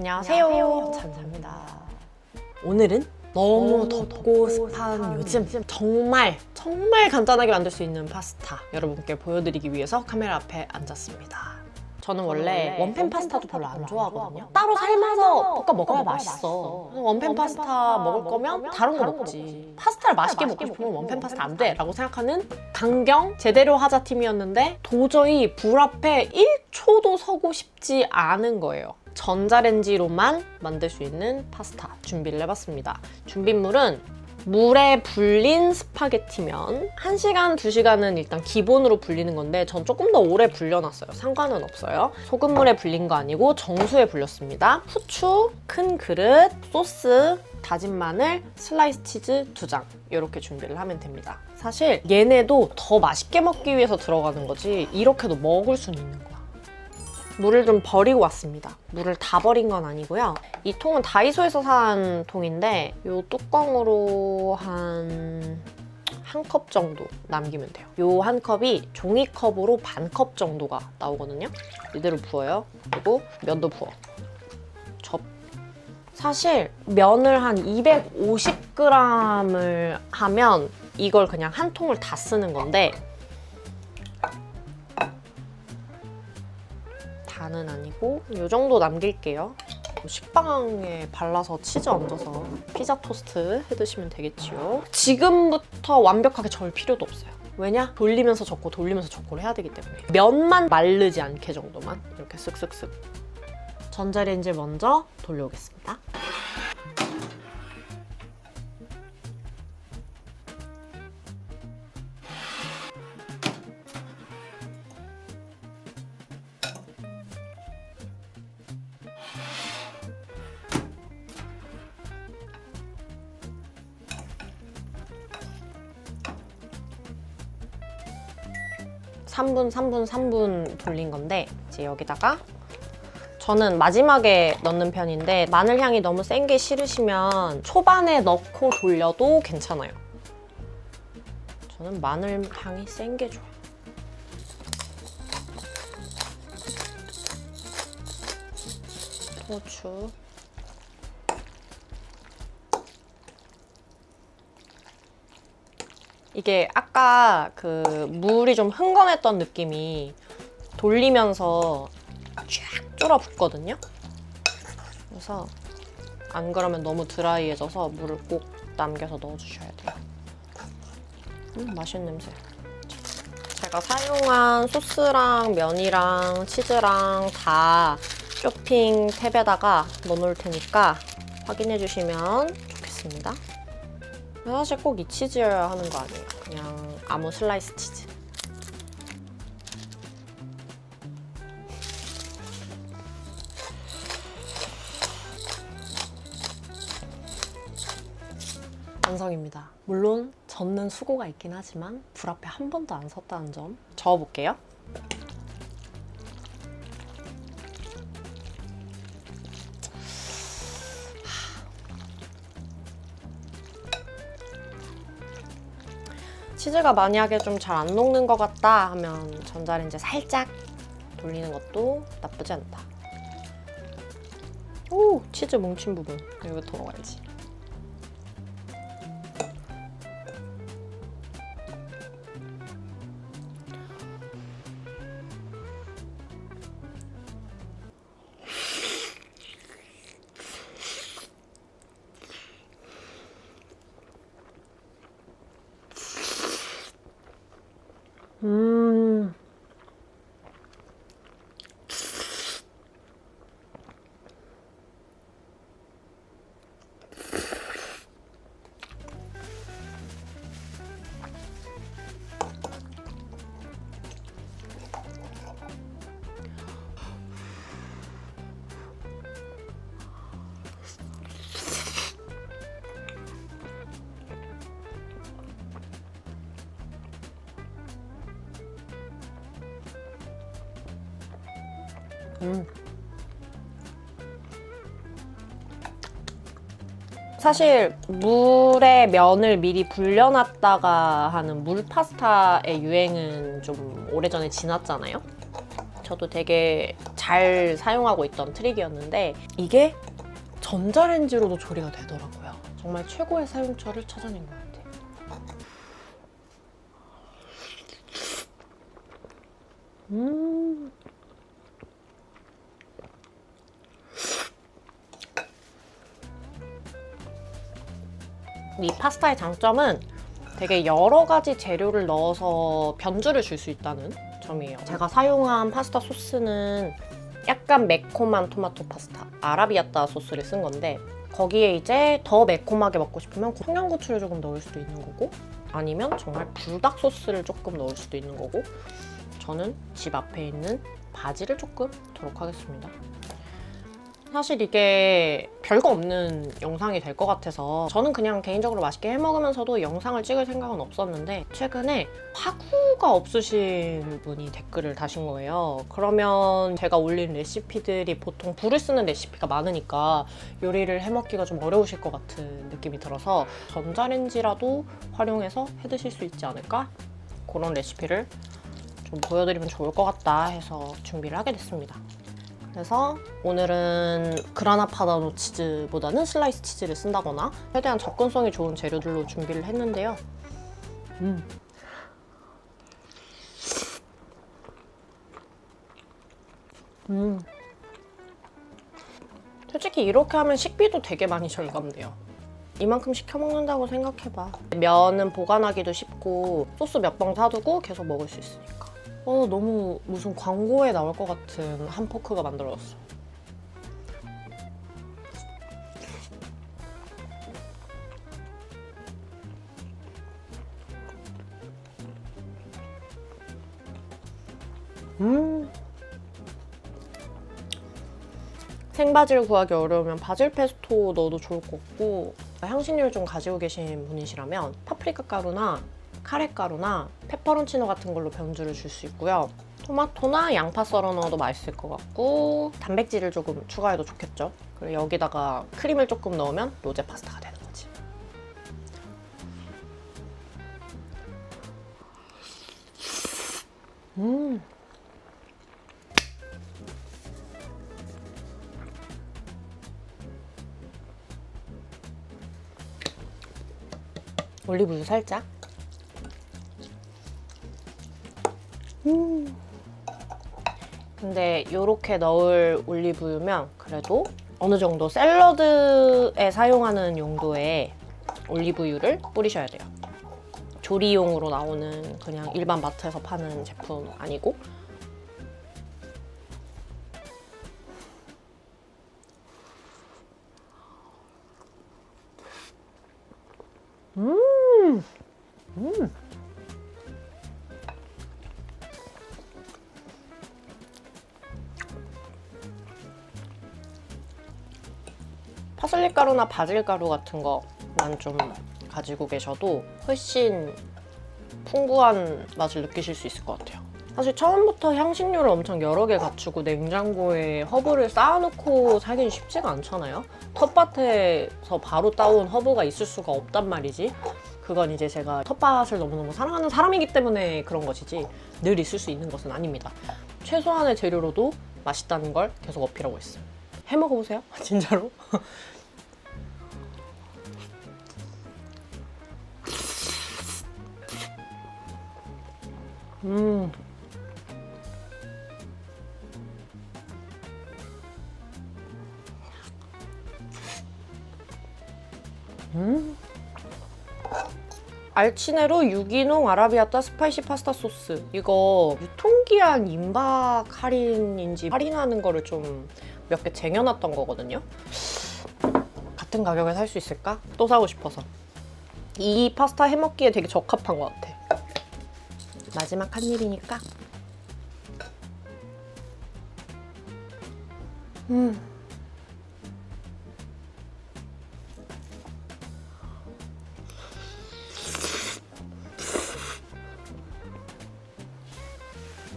안녕하세요. 찬자입니다. 오늘은 너무 덥고 습한 요즘 정말 정말 간단하게 만들 수 있는 파스타 여러분께 보여드리기 위해서 카메라 앞에 앉았습니다. 저는 원래 원팬 파스타도 별로 안 좋아하거든요. 따로 삶아서 볶아 먹어야 맛있어. 원팬 파스타 먹을 거면 다른 거 먹지. 파스타를 맛있게 먹고 싶으면 원팬 파스타 안 돼. 라고 생각하는 강경 제대로 하자 팀이었는데 도저히 불 앞에 1초도 서고 싶지 않은 거예요. 전자레인지로만 만들 수 있는 파스타 준비를 해봤습니다. 준비물은 물에 불린 스파게티면 1시간, 2시간은 일단 기본으로 불리는 건데 전 조금 더 오래 불려놨어요. 상관은 없어요. 소금물에 불린 거 아니고 정수에 불렸습니다. 후추, 큰 그릇, 소스, 다진 마늘, 슬라이스 치즈 2장 이렇게 준비를 하면 됩니다. 사실 얘네도 더 맛있게 먹기 위해서 들어가는 거지 이렇게도 먹을 수는 있는 거야. 물을 좀 버리고 왔습니다. 물을 다 버린 건 아니고요. 이 통은 다이소에서 산 통인데 이 뚜껑으로 한... 한 컵 정도 남기면 돼요. 요한 컵이 종이컵으로 반 컵 정도가 나오거든요. 이대로 부어요. 그리고 면도 부어. 접. 사실 면을 한 250g을 하면 이걸 그냥 한 통을 다 쓰는 건데 다는 아니고 이 정도 남길게요. 식빵에 발라서 치즈 얹어서 피자 토스트 해 드시면 되겠지요. 지금부터 완벽하게 절 필요도 없어요. 왜냐? 돌리면서 젓고 돌리면서 젓고를 해야 되기 때문에 면만 마르지 않게 정도만 이렇게 쓱쓱쓱 전자레인지 먼저 돌려오겠습니다. 삼분삼분삼분 돌린 건데 이제 여기다가 저는 마지막에 넣는 편인데 마늘 향이 너무 센 게 싫으시면 초반에 넣고 돌려도 괜찮아요. 저는 마늘 향이 센 게 좋아요. 후추 이게 아까 그 물이 좀 흥건했던 느낌이 돌리면서 쫙 쫄아붙거든요. 그래서 안 그러면 너무 드라이해져서 물을 꼭 남겨서 넣어주셔야 돼요. 음, 맛있는 냄새. 제가 사용한 소스랑 면이랑 치즈랑 다 쇼핑 탭에다가 넣어놓을 테니까 확인해 주시면 좋겠습니다. 사실 꼭 이 치즈여야 하는 거 아니에요. 그냥 아무 슬라이스 치즈. 완성입니다. 물론 젓는 수고가 있긴 하지만 불 앞에 한 번도 안 섰다는 점 저어볼게요. 치즈가 만약에 좀 잘 안 녹는 것 같다 하면 전자레인지 살짝 돌리는 것도 나쁘지 않다. 오, 치즈 뭉친 부분. 여기부터 먹어야지. 음. 음. 사실 물에 면을 미리 불려놨다가 하는 물 파스타의 유행은 좀 오래전에 지났잖아요. 저도 되게 잘 사용하고 있던 트릭이었는데 이게 전자레인지로도 조리가 되더라고요. 정말 최고의 사용처를 찾아낸 것 같아요. 음. 이 파스타의 장점은 되게 여러 가지 재료를 넣어서 변주를 줄 수 있다는 점이에요. 제가 사용한 파스타 소스는 약간 매콤한 토마토 파스타 아라비아따 소스를 쓴 건데 거기에 이제 더 매콤하게 먹고 싶으면 청양고추를 조금 넣을 수도 있는 거고 아니면 정말 불닭 소스를 조금 넣을 수도 있는 거고 저는 집 앞에 있는 바지를 조금 넣도록 하겠습니다. 사실 이게 별거 없는 영상이 될 것 같아서 저는 그냥 개인적으로 맛있게 해 먹으면서도 영상을 찍을 생각은 없었는데 최근에 화구가 없으신 분이 댓글을 다신 거예요. 그러면 제가 올린 레시피들이 보통 불을 쓰는 레시피가 많으니까 요리를 해 먹기가 좀 어려우실 것 같은 느낌이 들어서 전자레인지라도 활용해서 해 드실 수 있지 않을까? 그런 레시피를 좀 보여드리면 좋을 것 같다 해서 준비를 하게 됐습니다. 그래서 오늘은 그라나 파다노 치즈보다는 슬라이스 치즈를 쓴다거나 최대한 접근성이 좋은 재료들로 준비를 했는데요. 음. 음. 솔직히 이렇게 하면 식비도 되게 많이 절감돼요. 이만큼 시켜 먹는다고 생각해봐. 면은 보관하기도 쉽고 소스 몇번 사두고 계속 먹을 수 있으니까. 어 너무 무슨 광고에 나올 것 같은 한 포크가 만들어졌어. 음. 생바질 구하기 어려우면 바질 페스토 넣어도 좋을 것 같고 향신료를 좀 가지고 계신 분이시라면 파프리카 가루나 카레 가루나 페퍼론치노 같은 걸로 변주를 줄 수 있고요. 토마토나 양파 썰어 넣어도 맛있을 것 같고 단백질을 조금 추가해도 좋겠죠. 그리고 여기다가 크림을 조금 넣으면 로제 파스타가 되는 거지. 음. 올리브유 살짝. 음. 근데 이렇게 넣을 올리브유면 그래도 어느 정도 샐러드에 사용하는 용도의 올리브유를 뿌리셔야 돼요. 조리용으로 나오는 그냥 일반 마트에서 파는 제품 아니고 음. 음. 파슬리 가루나 바질 가루 같은 거만 좀 가지고 계셔도 훨씬 풍부한 맛을 느끼실 수 있을 것 같아요. 사실 처음부터 향신료를 엄청 여러 개 갖추고 냉장고에 허브를 쌓아놓고 살기는 쉽지가 않잖아요. 텃밭에서 바로 따온 허브가 있을 수가 없단 말이지. 그건 이제 제가 텃밭을 너무너무 사랑하는 사람이기 때문에 그런 것이지 늘 있을 수 있는 것은 아닙니다. 최소한의 재료로도 맛있다는 걸 계속 어필하고 있어요. 해 먹어보세요. 진짜로. 음. 음. 알치네로 유기농 아라비아따 스파이시 파스타 소스 이거 유통기한 임박 할인인지 할인하는 거를 좀 몇 개 쟁여놨던 거거든요. 같은 가격에 살 수 있을까? 또 사고 싶어서. 이 파스타 해먹기에 되게 적합한 것 같아. 마지막 한 입이니까. 음.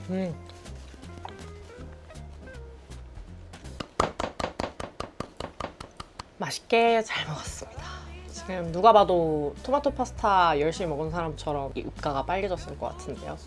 음. 맛있게 잘 먹었습니다. 지금 누가 봐도 토마토 파스타 열심히 먹은 사람처럼 이 입가가 빨개졌을 것 같은데요.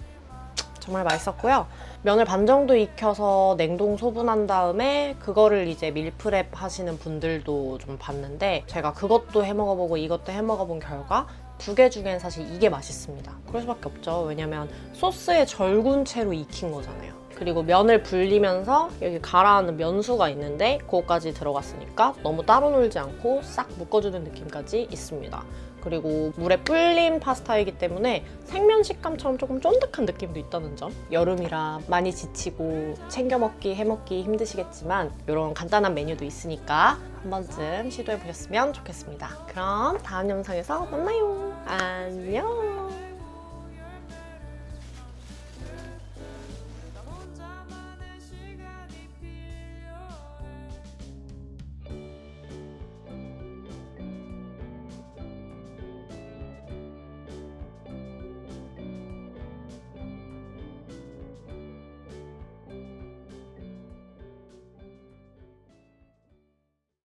정말 맛있었고요. 면을 반 정도 익혀서 냉동 소분한 다음에 그거를 이제 밀프렙 하시는 분들도 좀 봤는데 제가 그것도 해 먹어보고 이것도 해 먹어본 결과 두 개 중엔 사실 이게 맛있습니다. 그럴 수밖에 없죠. 왜냐면 소스에 절군 채로 익힌 거잖아요. 그리고 면을 불리면서 여기 가라앉는 면수가 있는데 그거까지 들어갔으니까 너무 따로 놀지 않고 싹 묶어주는 느낌까지 있습니다. 그리고 물에 불린 파스타이기 때문에 생면 식감처럼 조금 쫀득한 느낌도 있다는 점. 여름이라 많이 지치고 챙겨 먹기, 해 먹기 힘드시겠지만 이런 간단한 메뉴도 있으니까 한 번쯤 시도해 보셨으면 좋겠습니다. 그럼 다음 영상에서 만나요. 안녕.